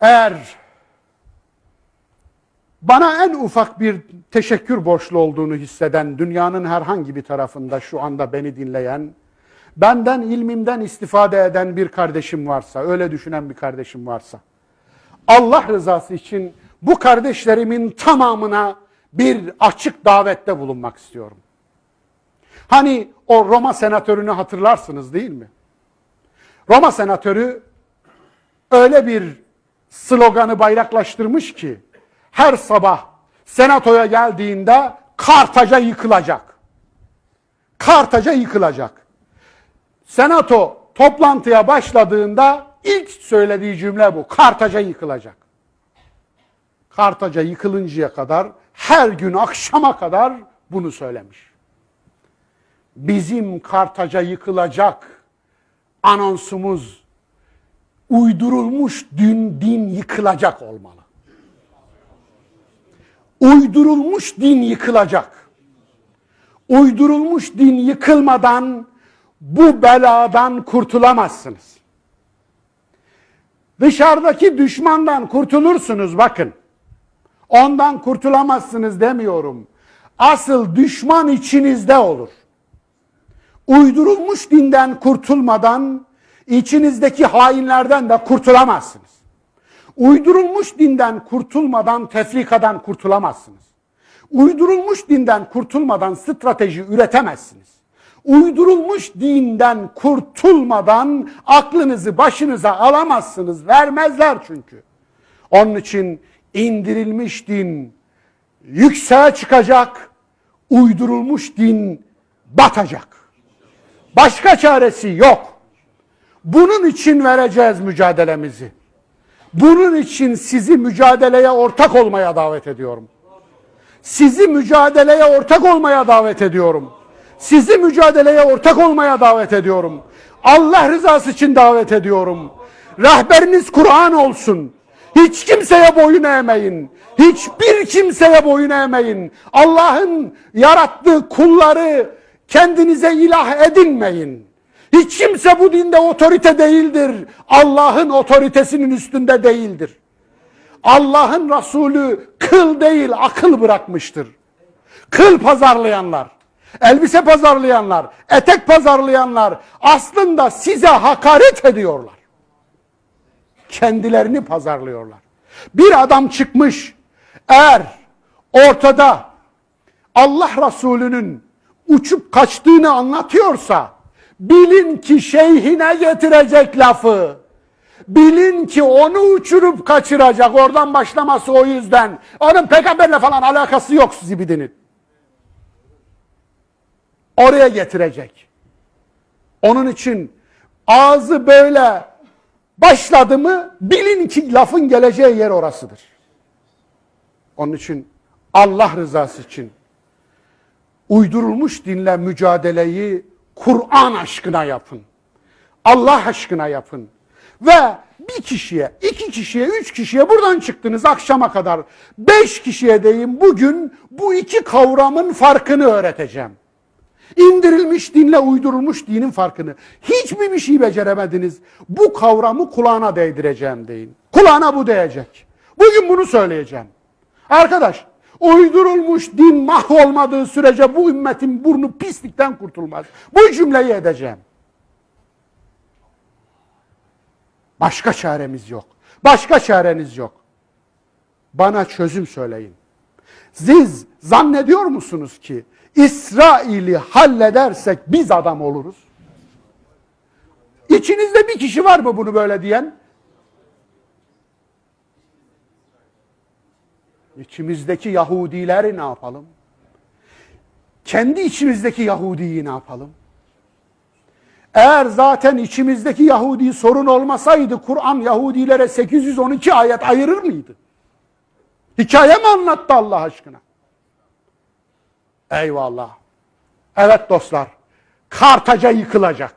Eğer bana en ufak bir teşekkür borçlu olduğunu hisseden dünyanın herhangi bir tarafında şu anda beni dinleyen, benden ilmimden istifade eden bir kardeşim varsa, öyle düşünen bir kardeşim varsa, Allah rızası için bu kardeşlerimin tamamına bir açık davette bulunmak istiyorum. Hani o Roma senatörünü hatırlarsınız değil mi? Roma senatörü öyle bir sloganı bayraklaştırmış ki her sabah senatoya geldiğinde Kartaca yıkılacak. Kartaca yıkılacak. Senato toplantıya başladığında ilk söylediği cümle bu. Kartaca yıkılacak. Kartaca yıkılıncaya kadar her gün akşama kadar bunu söylemiş. Bizim Kartaca yıkılacak anonsumuz uydurulmuş dün din yıkılacak olmalı. Uydurulmuş din yıkılacak. Uydurulmuş din yıkılmadan bu beladan kurtulamazsınız. Dışarıdaki düşmandan kurtulursunuz bakın. Ondan kurtulamazsınız demiyorum. Asıl düşman içinizde olur. Uydurulmuş dinden kurtulmadan içinizdeki hainlerden de kurtulamazsınız. Uydurulmuş dinden kurtulmadan tefrikadan kurtulamazsınız. Uydurulmuş dinden kurtulmadan strateji üretemezsiniz. Uydurulmuş dinden kurtulmadan aklınızı başınıza alamazsınız. Vermezler çünkü. Onun için indirilmiş din yükseğe çıkacak, uydurulmuş din batacak. Başka çaresi yok. Bunun için vereceğiz mücadelemizi. Bunun için sizi mücadeleye ortak olmaya davet ediyorum. Sizi mücadeleye ortak olmaya davet ediyorum. Sizi mücadeleye ortak olmaya davet ediyorum. Allah rızası için davet ediyorum. Rehberiniz Kur'an olsun. Hiç kimseye boyun eğmeyin. Hiçbir kimseye boyun eğmeyin. Allah'ın yarattığı kulları kendinize ilah edinmeyin. Hiç kimse bu dinde otorite değildir. Allah'ın otoritesinin üstünde değildir. Allah'ın Resulü kıl değil akıl bırakmıştır. Kıl pazarlayanlar, elbise pazarlayanlar, etek pazarlayanlar aslında size hakaret ediyorlar. Kendilerini pazarlıyorlar. Bir adam çıkmış eğer ortada Allah Resulü'nün uçup kaçtığını anlatıyorsa bilin ki şeyhine getirecek lafı. Bilin ki onu uçurup kaçıracak. Oradan başlaması o yüzden. Onun peygamberle falan alakası yok zibidinin. Oraya getirecek. Onun için ağzı böyle başladı mı bilin ki lafın geleceği yer orasıdır. Onun için Allah rızası için uydurulmuş dinle mücadeleyi Kur'an aşkına yapın. Allah aşkına yapın. Ve bir kişiye, iki kişiye, üç kişiye buradan çıktınız akşama kadar. Beş kişiye deyim bugün bu iki kavramın farkını öğreteceğim. İndirilmiş dinle uydurulmuş dinin farkını. Hiçbir bir şey beceremediniz. Bu kavramı kulağına değdireceğim deyin. Kulağına bu değecek. Bugün bunu söyleyeceğim. Arkadaş uydurulmuş din mahvolmadığı sürece bu ümmetin burnu pislikten kurtulmaz. Bu cümleyi edeceğim. Başka çaremiz yok. Başka çareniz yok. Bana çözüm söyleyin. Siz zannediyor musunuz ki İsrail'i halledersek biz adam oluruz? İçinizde bir kişi var mı bunu böyle diyen? İçimizdeki Yahudileri ne yapalım? Kendi içimizdeki Yahudiyi ne yapalım? Eğer zaten içimizdeki Yahudi sorun olmasaydı Kur'an Yahudilere 812 ayet ayırır mıydı? Hikaye mi anlattı Allah aşkına? Eyvallah. Evet dostlar. Kartaca yıkılacak.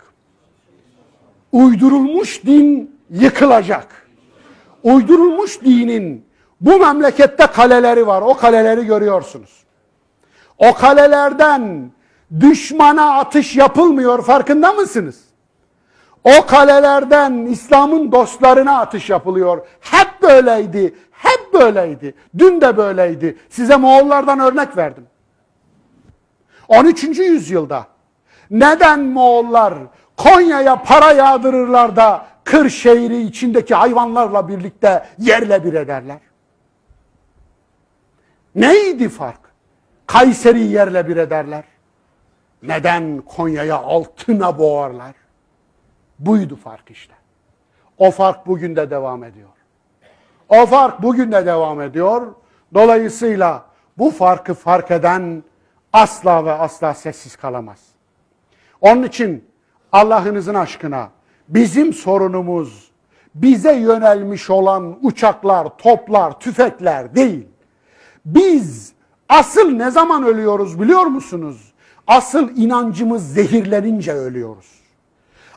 Uydurulmuş din yıkılacak. Uydurulmuş dinin bu memlekette kaleleri var. O kaleleri görüyorsunuz. O kalelerden düşmana atış yapılmıyor farkında mısınız? O kalelerden İslam'ın dostlarına atış yapılıyor. Hep böyleydi, hep böyleydi. Dün de böyleydi. Size Moğollardan örnek verdim. 13. yüzyılda neden Moğollar Konya'ya para yağdırırlar da Kırşehir'i içindeki hayvanlarla birlikte yerle bir ederler? Neydi fark? Kayseri'yi yerle bir ederler. Neden Konya'ya altına boğarlar? Buydu fark işte. O fark bugün de devam ediyor. O fark bugün de devam ediyor. Dolayısıyla bu farkı fark eden asla ve asla sessiz kalamaz. Onun için Allah'ınızın aşkına bizim sorunumuz bize yönelmiş olan uçaklar, toplar, tüfekler değil. Biz asıl ne zaman ölüyoruz biliyor musunuz? Asıl inancımız zehirlenince ölüyoruz.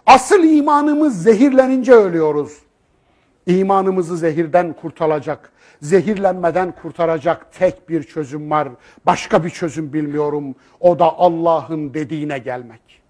Asıl imanımız zehirlenince ölüyoruz. İmanımızı zehirden kurtaracak, zehirlenmeden kurtaracak tek bir çözüm var. Başka bir çözüm bilmiyorum. O da Allah'ın dediğine gelmek.